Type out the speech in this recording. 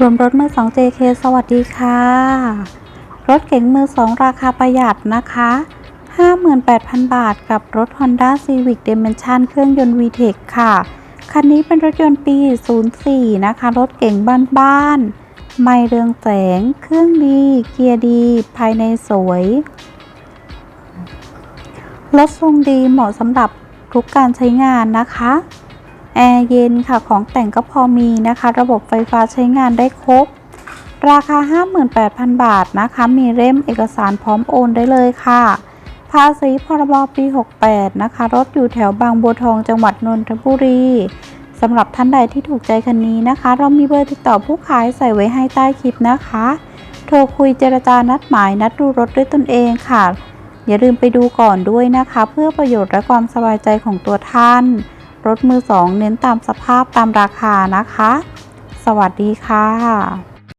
รวมรถมือ2 JK สวัสดีค่ะ รถเก๋งมือ2ราคาประหยัดนะคะ 58,000 บาทกับรถ Honda Civic Dimension เครื่องยนต์ VTEC ค่ะ คันนี้เป็นรถยนต์ปี 04 นะคะ รถเก๋งบ้านๆ ไม่เรืองแสง เครื่องดี เกียร์ดี ภายในสวย รถทรงดีเหมาะสำหรับทุกการใช้งานนะคะ แอร์เย็นค่ะของแต่งก็พอมีนะคะ ระบบไฟฟ้าใช้งานได้ครบ ราคา 58,000 บาทนะคะ มีเล่มเอกสารพร้อมโอนได้เลยค่ะ ภาษีพรบปี 68 นะคะ รถอยู่แถวบางบัวทองจังหวัดนนทบุรีสำหรับท่านใดที่ถูกใจคันนี้นะคะ เรามีเบอร์ติดต่อผู้ขายใส่ไว้ให้ใต้คลิปนะคะ โทรคุยเจรจานัดหมายนัดดูรถด้วยตนเองค่ะ อย่าลืมไปดูก่อนด้วยนะคะ เพื่อประโยชน์และความสบายใจของตัวท่าน รถมือสองเน้นตามสภาพตามราคานะคะ สวัสดีค่ะ